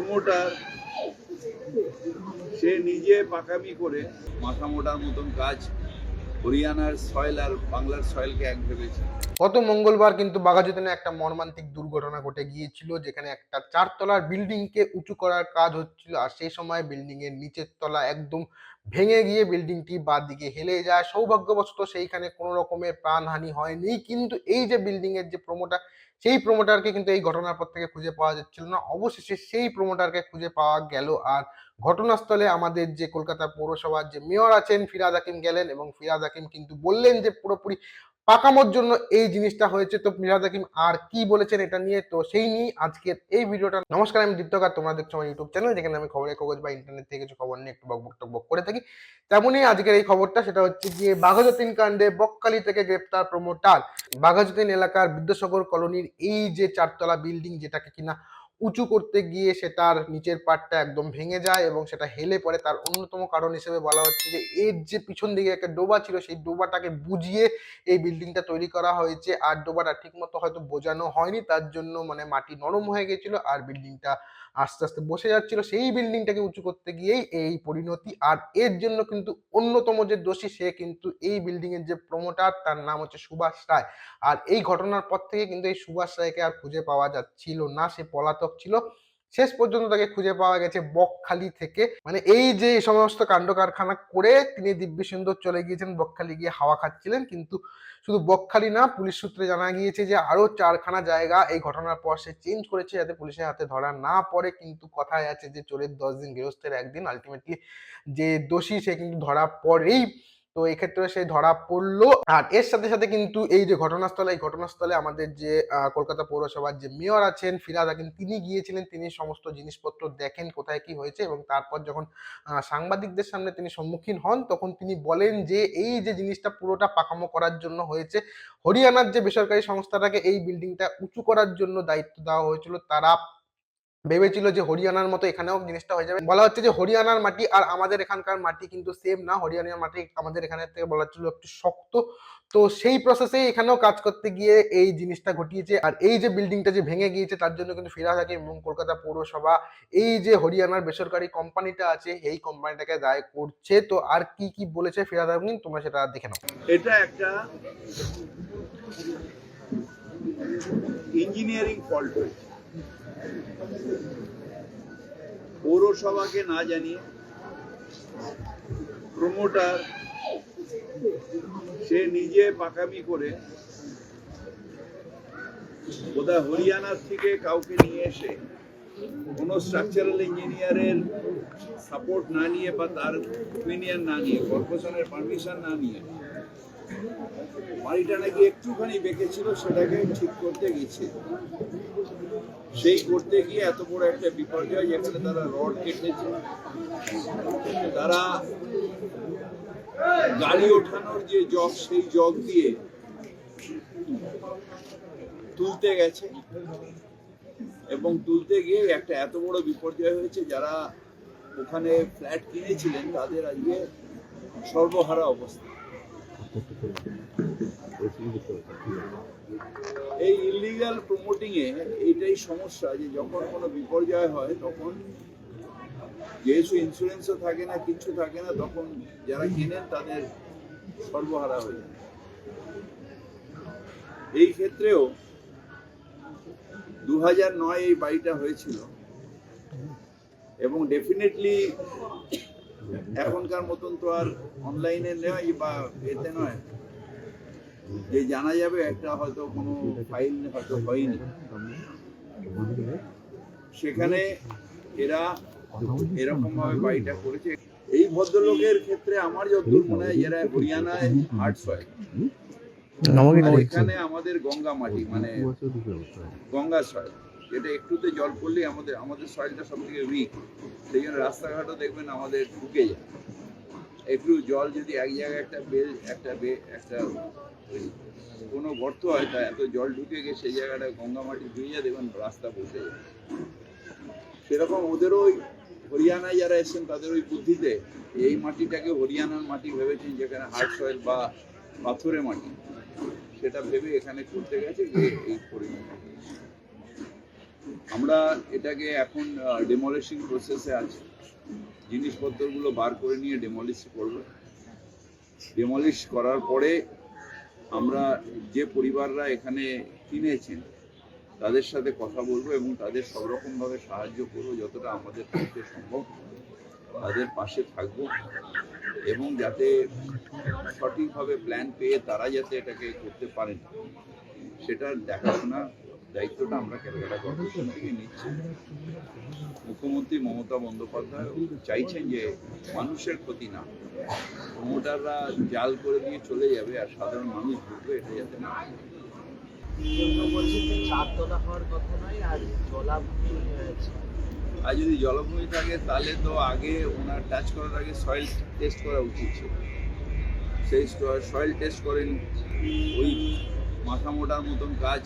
Promoter সে নিজে পাকামি করে মাথা মোটার মতন কাজ হরিয়ানার সয়েল আর বাংলার সয়েলকে এক ভেবেছে। গত মঙ্গলবার কিন্তু বাঘাযতীনে একটা মর্মান্তিক দুর্ঘটনা ঘটে গিয়েছিল, যেখানে একটা চারতলার বিল্ডিংকে উঁচু করার কাজ হচ্ছিল আর সেই সময় বিল্ডিং এর নিচের তলা একদম ভেঙে গিয়ে বিল্ডিংটি বাদ দিকে হেলে যায়। সৌভাগ্যবশত সেইখানে কোনো রকমের প্রাণহানি হয়নি, কিন্তু এই যে বিল্ডিং এর যে প্রমোটার সেই প্রোমোটারকে কিন্তু এই ঘটনার পর থেকে খুঁজে পাওয়া যাচ্ছিল না। অবশেষে সেই প্রোমোটারকে খুঁজে পাওয়া গেল আর ঘটনাস্থলে আমাদের যে কলকাতা পৌরসভার যে মেয়র আছেন ফিরাদ হাকিম গেলেন এবং ফিরাদ হাকিম কিন্তু বললেন যে পুরোপুরি পাকানোর জন্য এই জিনিসটা হয়েছে। তো মিরাজ হাকিম আর কি বলেছেন এটা নিয়ে? তো সেই নিয়ে আজকের এই ভিডিওটা। নমস্কার, আমি দীপ্তকার তোমরা দেখছ আমার ইউটিউব চ্যানেল যেখানে আমি খবরের কাগজ বা ইন্টারনেট থেকে কিছু খবর নিয়ে একটু বকবক টকবক করে থাকি। তেমনই আজকের এই খবরটা, সেটা হচ্ছে গিয়ে বাঘাযতীন কাণ্ডে বকখালি থেকে গ্রেপ্তার প্রমোটার। বাঘাযতীন এলাকার বিদ্যাসাগর কলোনির এই যে চারতলা বিল্ডিং যেটাকে কিনা উঁচু করতে গিয়ে সে তার নিচের পার্টটা একদম ভেঙে যায় এবং সেটা হেলে পড়ে। তার অন্যতম কারণ হিসেবে বলা হচ্ছে যে, এর যে পিছন দিকে একটা ডোবা ছিল, সেই ডোবাটাকে বুঝিয়ে এই বিল্ডিংটা তৈরি করা হয়েছে। আর ডোবাটা ঠিকমতো হয়তো বোঝানো হয়নি, তার জন্য মানে মাটি নরম হয়ে গেছিল আর বিল্ডিংটা আস্তে আস্তে বসে যাচ্ছিল, সেই বিল্ডিংটাকে উঁচু করতে গিয়েই এই পরিণতি। আর এর জন্য কিন্তু অন্যতম যে দোষী, সে কিন্তু এই বিল্ডিং এর যে প্রমোটার তার নাম হচ্ছে সুভাষ রায়। আর এই ঘটনার পর থেকে কিন্তু এই সুভাষ রায়কে আর খুঁজে পাওয়া যাচ্ছিল না, সে পলাতক ছিল। শেষ পর্যন্ত তাকে খুঁজে পাওয়া গেছে বকখালি থেকে। মানে এই যে সমস্ত কাণ্ড কারখানা করে তিনি দিব্যি সুন্দর চলে গিয়েছেন, বকখালি গিয়ে হাওয়া খাচ্ছিলেন। কিন্তু শুধু বকখালি না, পুলিশ সূত্রে জানা গিয়েছে যে আরও চারখানা জায়গা এই ঘটনার পর সে চেঞ্জ করেছে যাতে পুলিশের হাতে ধরা না পড়ে। কিন্তু কথায় আছে যে চোরের দশ দিন গৃহস্থের একদিন। আলটিমেটলি যে দোষী সে কিন্তু ধরা পড়েই তো এক্ষেত্রে সে ধরা পড়ল। আর এর সাথে সাথে কিন্তু এই যে ঘটনাস্থলে, এই ঘটনাস্থলে আমাদের যে কলকাতা পৌরসভার যে মেয়র আছেন ফিরাদ হাকিম তিনি গিয়েছিলেন, তিনি সমস্ত জিনিসপত্র দেখেন কোথায় কি হয়েছে এবং তারপর যখন সাংবাদিকদের সামনে তিনি সম্মুখীন হন, তখন তিনি বলেন যে, এই যে জিনিসটা পুরোটা পাকামো করার জন্য হয়েছে, হরিয়ানার যে বেসরকারি সংস্থাটাকে এই বিল্ডিংটা উঁচু করার জন্য দায়িত্ব দেওয়া হয়েছিল, তারা ভেবেছিল যে হরিয়ানার মতো এখানেও জিনিসটা হয়ে যাবে। বলা হচ্ছে যে হরিয়ানার মাটি আর আমাদের এখানকার মাটি কিন্তু সেম না। হরিয়ানার মাটি আমাদের এখানের থেকে বলা হচ্ছিল একটু শক্ত। তো সেই প্রসেসে এখানেও কাজ করতে গিয়ে এই জিনিসটা ঘটিয়েছে। আর এই যে বিল্ডিংটা যে ভেঙে গিয়েছে, তার জন্য কিন্তু ফিরা থাকে এবং কলকাতা পৌরসভা। এই যে হরিয়ানার বেসরকারি কোম্পানিটা আছে, এই কোম্পানিটাকে দায় করছে। তো আর কি কি বলেছে ফিরাজ হাকিম তোমরা সেটা দেখে নাও। এটা একটা ইঞ্জিনিয়ারিং ফল্ট হয়েছে। পৌরসভাকে না জানিয়ে প্রমোটার সে নিজে পাকামি করে বোধহয় হরিয়ানার থেকে কাউকে নিয়ে এসে কোনো স্ট্রাকচারাল ইঞ্জিনিয়ারের সাপোর্ট না নিয়ে বা তার ওপিনিয়ন না নিয়ে কর্পোরেশনের পারমিশন না নিয়ে বাড়িটা নাকি একটুখানি বেঁকেছিল, সেটাকে ঠিক করতে গেছে। সেই করতে গিয়ে এত বড় একটা বিপর্যয় যেখানে তারা রড কেটেছে তারা গাড়ি ওঠানোর যে জগ, সেই জগ দিয়ে তুলতে গেছে। এবং তুলতে গিয়ে একটা এত বড় বিপর্যয় হয়েছে, যারা ওখানে ফ্ল্যাট কিনেছিলেন, তাদের আজকে সর্বহারা অবস্থা। এই ইলিগাল প্রমোটিং এ এইটাই সমস্যা যে যখন কোনো বিপর্যয় হয়, তখন যেহেতু ইন্স্যুরেন্সও থাকে না, কিছু থাকে না, তখন যারা কেনেন তাদের সর্বহারা হয়ে যায়। এই ক্ষেত্রেও দু নয় এই বাড়িটা হয়েছিল এবং ডেফিনেটলি এখনকার মতন তো আর অনলাইনে নয় বা এতে নয়। যে জানা যাবে একটা হয়তো কোনো ফাইল হয়তো হয়নি। সেখানে এরা এরকম ভাবে বাড়িটা করেছে। এই ভদ্রলোকের ক্ষেত্রে আমার যতদূর মনে হয় এরা হরিয়ানায় হার্ট সয়েল এখানে আমাদের গঙ্গা মাটি মানে গঙ্গা সয়েল যেটা একটুতে জল পড়লেই আমাদের আমাদের সয়েলটা সব থেকে উইক সেই জন্য রাস্তাঘাটও দেখবেন আমাদের ঢুকে যায়। একটু জল যদি এক জায়গায় একটা বেল, একটা বে, একটা কোনো গর্ত হয়, তা এত জল ঢুকে গিয়ে সেই জায়গাটা গঙ্গা মাটি ধুয়ে যায়, দেখবেন রাস্তা বসে সেরকম ওদেরও ওই হরিয়ানায় যারা এসেছেন, তাদের ওই বুদ্ধিতে এই মাটিটাকে হরিয়ানার মাটি ভেবেছেন, যেখানে হার্ড সয়েল বা পাথরের মাটি। সেটা ভেবে এখানে করতে গেছে যে এই পরিমাণ। আমরা এটাকে এখন ডেমলিশিং প্রসেসে আছি। জিনিসপত্রগুলো বার করে নিয়ে ডেমলিশ করব। ডেমলিশ করার পরে আমরা যে পরিবাররা এখানে কিনেছেন, তাদের সাথে কথা বলব এবং তাদের সব রকমভাবে সাহায্য করব যতটা আমাদের পক্ষে সম্ভব। তাদের পাশে থাকব এবং যাতে সঠিকভাবে প্ল্যান পেয়ে তারা যাতে এটাকে করতে পারেন সেটার দেখাশোনা দায়িত্বটা আমরা ক্যালকাটা কর্পোরেশন থেকে নিচ্ছি মুখ্যমন্ত্রী মমতা বন্দ্যোপাধ্যায় চাইছেন যে মানুষের ক্ষতি না প্রমোটাররা জাল করে দিয়ে চলে যাবে আর সাধারণ মানুষ ভুগবে এটা যাতে না আর যদি জলভূমি থাকে তাহলে তো আগে ওনার টাচ করার আগে সয়েল টেস্ট করা উচিত ছিল। সেই সয়েল টেস্ট করেন। ওই মাথা মোটার মতন কাজ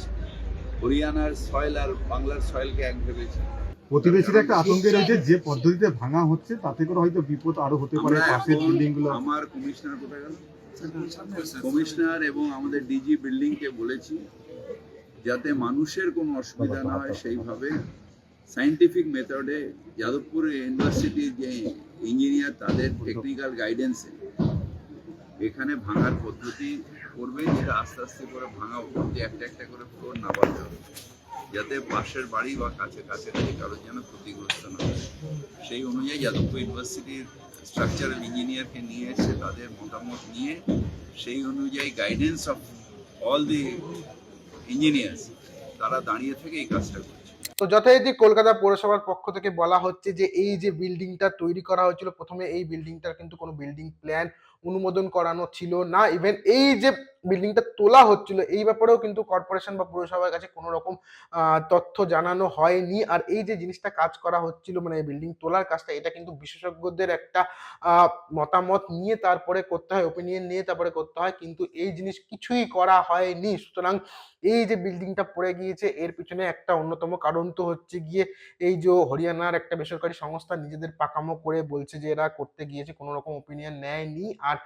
হরিয়ানার সয়েল আর বাংলার সয়েলকে এক ভেবেছে। প্রতিবেশীর একটা আতঙ্কে রয়েছে যে পদ্ধতিতে ভাঙা হচ্ছে তাতে করে হয়তো বিপদ আরও হতে পারে পাশের এখন বিল্ডিংগুলো আমার কমিশনার কোথায় গেল? কমিশনার এবং আমাদের ডিজি বিল্ডিং কে বলেছি যাতে মানুষের কোনো অসুবিধা না হয় সেইভাবে সাইন্টিফিক মেথডে যাদবপুর ইউনিভার্সিটির যে ইঞ্জিনিয়ার তাদের টেকনিক্যাল গাইডেন্সে এখানে ভাঙার পদ্ধতি করবে, যেটা আস্তে আস্তে করে ভাঙা দিয়ে একটা একটা করে ফ্লোর নামাতে হবে, যাতে পাশের বাড়ি বা কাছে কাছাকাছি কারোর যেন ক্ষতিগ্রস্ত না হয়। সেই অনুযায়ী যাদবপুর ইউনিভার্সিটির স্ট্রাকচারাল ইঞ্জিনিয়ারকে নিয়ে এসে তাদের মতামত নিয়ে, সেই অনুযায়ী guidance of all the engineers তারা দাঁড়িয়ে থেকে এই কাজটা করছে। তো যথারীতি কলকাতা পৌরসভার পক্ষ থেকে বলা হচ্ছে যে, এই যে বিল্ডিংটা তৈরি করা হয়েছিল, প্রথমে এই বিল্ডিংটার কিন্তু কোনো বিল্ডিং প্ল্যান অনুমোদন করানো ছিল না। ইভেন এই যে বিল্ডিংটা তোলা হচ্ছিল, এই ব্যাপারেও কিন্তু কর্পোরেশন বা পুরসভার কাছে কোনো রকম তথ্য জানানো হয়নি। আর এই যে জিনিসটা কাজ করা হচ্ছিল মানে বিল্ডিং তোলার কাজটা, এটা কিন্তু বিশেষজ্ঞদের একটা মতামত নিয়ে তারপরে করতে হয় ওপিনিয়ন নিয়ে তারপরে করতে হয়, কিন্তু এই জিনিস কিছুই করা হয়নি। সুতরাং এই যে বিল্ডিংটা পড়ে গিয়েছে, এর পিছনে একটা অন্যতম কারণ তো হচ্ছে গিয়ে, এই যে হরিয়ানার একটা বেসরকারি সংস্থা নিজেদের পাকামো করে বলছে যে এরা করতে গিয়েছে, কোনো রকম ওপিনিয়ন নেয়নি। আর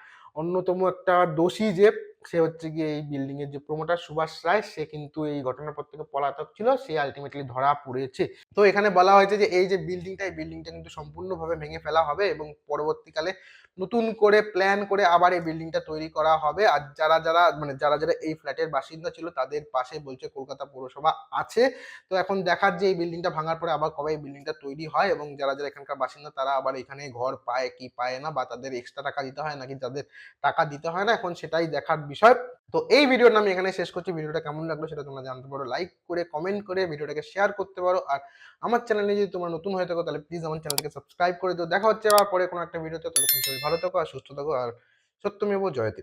অন্যতম একটা দোষী যে সে হচ্ছে গিয়ে এই বিল্ডিং এর যে প্রমোটার সুভাষ রায়, সে কিন্তু এই ঘটনার পর থেকে পলাতক ছিল, সে আলটিমেটলি ধরা পড়েছে। তো এখানে বলা হয়েছে যে, এই যে বিল্ডিংটা এই বিল্ডিংটা কিন্তু সম্পূর্ণভাবে ভেঙে ফেলা হবে এবং পরবর্তীকালে নতুন করে প্ল্যান করে আবার এই বিল্ডিংটা তৈরি করা হবে। আর যারা যারা মানে যারা যারা এই ফ্ল্যাটের বাসিন্দা ছিল, তাদের পাশে বলছে কলকাতা পৌরসভা আছে। তো এখন দেখার যে এই বিল্ডিংটা ভাঙার পরে আবার কবে এই বিল্ডিংটা তৈরি হয় এবং যারা যারা এখানকার বাসিন্দা, তারা আবার এখানে ঘর পায় কি পায় না, বা তাদের এক্সট্রা টাকা দিতে হয় নাকি তাদের টাকা দিতে হয় না, এখন সেটাই দেখার বিষয়। তো এই ভিডিওর আমি এখানে শেষ করছি। ভিডিওটা কেমন লাগল সেটা তোমরা জানতে পারো। লাইক করে কমেন্ট করে ভিডিওটাকে শেয়ার করতে পারো। আর আমার চ্যানেলে যদি তোমার নতুন হয়ে থাকো, তাহলে প্লিজ আমার চ্যানেলকে সাবস্ক্রাইব করে দিও। দেখা হচ্ছে আবার পরে কোনো একটা ভিডিওতে ততক্ষণ তুমি ভালো থাকো আর সুস্থ থাকো। আর সত্যমেব জয়তে